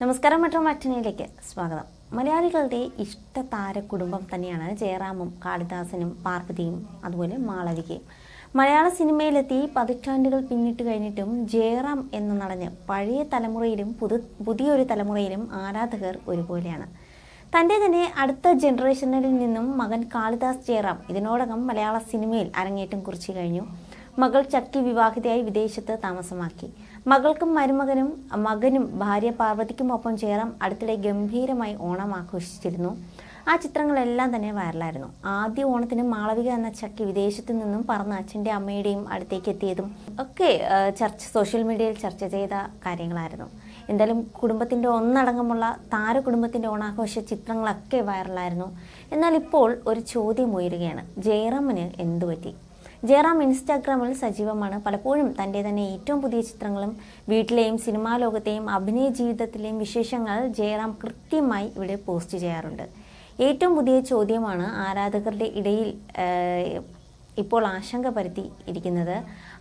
നമസ്കാരം മെട്രോ മാറ്റിനിയിലേക്ക് സ്വാഗതം. മലയാളികളുടെ ഇഷ്ട താര കുടുംബം തന്നെയാണ് ജയറാമും കാളിദാസനും പാർവതിയും അതുപോലെ മാളവികയും. മലയാള സിനിമയിലെത്തി പതിറ്റാണ്ടുകൾ പിന്നിട്ട് കഴിഞ്ഞിട്ടും ജയറാം എന്ന നടന് പഴയ തലമുറയിലും പുതു പുതിയൊരു തലമുറയിലും ആരാധകർ ഒരുപോലെയാണ്. തന്റെ തന്നെ അടുത്ത ജനറേഷനിൽ നിന്നും മകൻ കാളിദാസ് ജയറാം ഇതിനോടകം മലയാള സിനിമയിൽ അരങ്ങേറ്റം കുറിച്ചു കഴിഞ്ഞു. മകൾ ചക്കി വിവാഹിതയായി വിദേശത്ത് താമസമാക്കി. മകൾക്കും മരുമകനും മകനും ഭാര്യ പാർവതിക്കും ഒപ്പം ജയറാം അടുത്തിടെ ഗംഭീരമായി ഓണം ആഘോഷിച്ചിരുന്നു. ആ ചിത്രങ്ങളെല്ലാം തന്നെ വൈറലായിരുന്നു. ആദ്യ ഓണത്തിന് മാളവിക എന്ന ചക്കി വിദേശത്തു നിന്നും പറന്ന് അച്ഛന്റെ അമ്മയുടെയും അടുത്തേക്ക് എത്തിയതും ഒക്കെ ചർച്ച സോഷ്യൽ മീഡിയയിൽ ചർച്ച ചെയ്ത കാര്യങ്ങളായിരുന്നു. എന്തായാലും കുടുംബത്തിന്റെ ഒന്നടങ്കമുള്ള താര കുടുംബത്തിന്റെ ഓണാഘോഷ ചിത്രങ്ങളൊക്കെ വൈറലായിരുന്നു. എന്നാൽ ഇപ്പോൾ ഒരു ചോദ്യം ഉയരുകയാണ്. ജയറാമിന് എന്തു പറ്റി ജയറാം ഇൻസ്റ്റാഗ്രാമിൽ സജീവമാണ്. പലപ്പോഴും തന്റെ തന്നെ ഏറ്റവും പുതിയ ചിത്രങ്ങളും വീട്ടിലെയും സിനിമാ ലോകത്തെയും അഭിനയ ജീവിതത്തിലെയും വിശേഷങ്ങൾ ജയറാം കൃത്യമായി ഇവിടെ പോസ്റ്റ് ചെയ്യാറുണ്ട്. ഏറ്റവും പുതിയ ചോദ്യമാണ് ആരാധകരുടെ ഇടയിൽ ഇപ്പോൾ ആശങ്ക പരത്തി ഇരിക്കുന്നത്.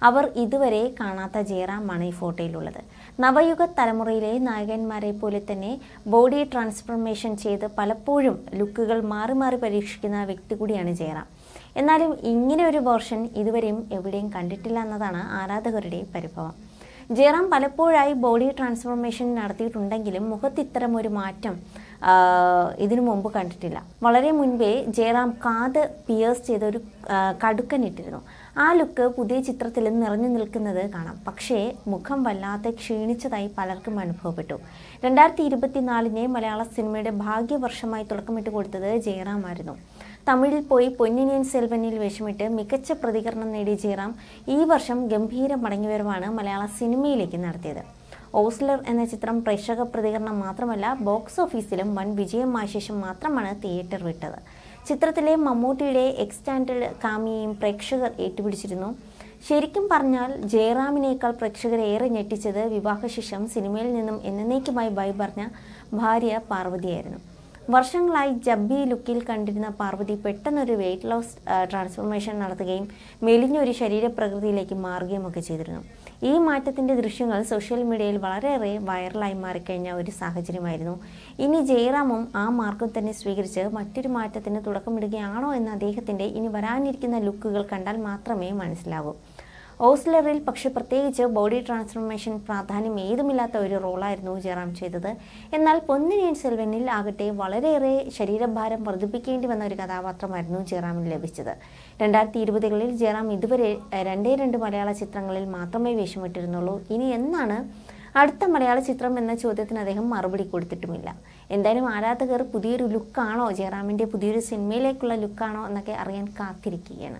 അവർ ഇതുവരെ കാണാത്ത ജയറാമാണ് ഈ ഫോട്ടോയിലുള്ളത്. നവയുഗ തലമുറയിലെ നായകന്മാരെ പോലെ തന്നെ ബോഡി ട്രാൻസ്ഫോർമേഷൻ ചെയ്ത് പലപ്പോഴും ലുക്കുകൾ മാറി മാറി പരീക്ഷിക്കുന്ന വ്യക്തി കൂടിയാണ് ജയറാം. എന്നാലും ഇങ്ങനെ ഒരു വേർഷൻ ഇതുവരെയും എവിടെയും കണ്ടിട്ടില്ല എന്നതാണ് ആരാധകരുടെ പരിഭവം. ജയറാം പലപ്പോഴായി ബോഡി ട്രാൻസ്ഫോർമേഷൻ നടത്തിയിട്ടുണ്ടെങ്കിലും മുഖത്ത് ഇത്തരം ഒരു മാറ്റം ഇതിനു മുമ്പ് കണ്ടിട്ടില്ല. വളരെ മുൻപേ ജയറാം കാത് പിയേഴ്സ് ചെയ്ത ഒരു ഇട്ടിരുന്നു. ആ ലുക്ക് പുതിയ ചിത്രത്തിൽ നിറഞ്ഞു നിൽക്കുന്നത് കാണാം. പക്ഷേ മുഖം വല്ലാതെ ക്ഷീണിച്ചതായി പലർക്കും അനുഭവപ്പെട്ടു. രണ്ടായിരത്തി ഇരുപത്തിനാലിനെ മലയാള സിനിമയുടെ ഭാഗ്യവർഷമായി തുടക്കമിട്ട് കൊടുത്തത് ജയറാമായിരുന്നു. തമിഴിൽ പോയി പൊന്നിനിയൻ സെൽവനിൽ വേഷമിട്ട് മികച്ച പ്രതികരണം നേടിയ ജയറാം ഈ വർഷം ഗംഭീര മടങ്ങിവരവാണ് മലയാള സിനിമയിലേക്ക് നടത്തിയത്. ഓസ്ലർ എന്ന ചിത്രം പ്രേക്ഷക പ്രതികരണം മാത്രമല്ല ബോക്സ് ഓഫീസിലും വൻ വിജയമായ ശേഷം മാത്രമാണ് തിയേറ്റർ വിട്ടത്. ചിത്രത്തിലെ മമ്മൂട്ടിയുടെ എക്സ്റ്റാൻഡഡ് കാമിയെയും പ്രേക്ഷകർ ഏറ്റുപിടിച്ചിരുന്നു. ശരിക്കും പറഞ്ഞാൽ ജയറാമിനേക്കാൾ പ്രേക്ഷകരെ ഏറെ ഞെട്ടിച്ചത് വിവാഹശേഷം സിനിമയിൽ നിന്നും എന്നേക്കുമായി ബൈ പറഞ്ഞ ഭാര്യ പാർവതിയായിരുന്നു. വർഷങ്ങളായി ജബ്ബി ലുക്കിൽ കണ്ടിരുന്ന പാർവതി പെട്ടെന്നൊരു വെയിറ്റ് ലോസ് ട്രാൻസ്ഫോർമേഷൻ നടത്തുകയും മെലിഞ്ഞൊരു ശരീരപ്രകൃതിയിലേക്ക് മാറുകയും ഒക്കെ ചെയ്തിരുന്നു. ഈ മാറ്റത്തിന്റെ ദൃശ്യങ്ങൾ സോഷ്യൽ മീഡിയയിൽ വളരെയേറെ വൈറലായി മാറിക്കഴിഞ്ഞ ഒരു സാഹചര്യമായിരുന്നു. ഇനി ജയറാമും ആ മാർഗം തന്നെ സ്വീകരിച്ച് മറ്റൊരു മാറ്റത്തിന് തുടക്കമിടുകയാണോ എന്ന് അദ്ദേഹത്തിന്റെ ഇനി വരാനിരിക്കുന്ന ലുക്കുകൾ കണ്ടാൽ മാത്രമേ മനസ്സിലാകൂ ഓസ്ലറിൽ പക്ഷെ പ്രത്യേകിച്ച് ബോഡി ട്രാൻസ്ഫോർമേഷൻ പ്രാധാന്യം ഏതുമില്ലാത്ത ഒരു റോളായിരുന്നു ജയറാം ചെയ്തത്. എന്നാൽ പൊന്നിനിയൻ സെൽവനിൽ ആകട്ടെ വളരെയേറെ ശരീരഭാരം വർദ്ധിപ്പിക്കേണ്ടി വന്ന ഒരു കഥാപാത്രമായിരുന്നു ജയറാമിന് ലഭിച്ചത്. രണ്ടായിരത്തി ഇരുപതുകളിൽ ജയറാം ഇതുവരെ രണ്ടേ രണ്ട് മലയാള ചിത്രങ്ങളിൽ മാത്രമേ വേഷമിട്ടിരുന്നുള്ളൂ. ഇനി എന്നാണ് അടുത്ത മലയാള ചിത്രം എന്ന ചോദ്യത്തിന് അദ്ദേഹം മറുപടി കൊടുത്തിട്ടുമില്ല. എന്തായാലും ആരാധകർ പുതിയൊരു ലുക്കാണോ ജയറാമിന്റെ പുതിയൊരു സിനിമയിലേക്കുള്ള ലുക്കാണോ എന്നൊക്കെ അറിയാൻ കാത്തിരിക്കുകയാണ്.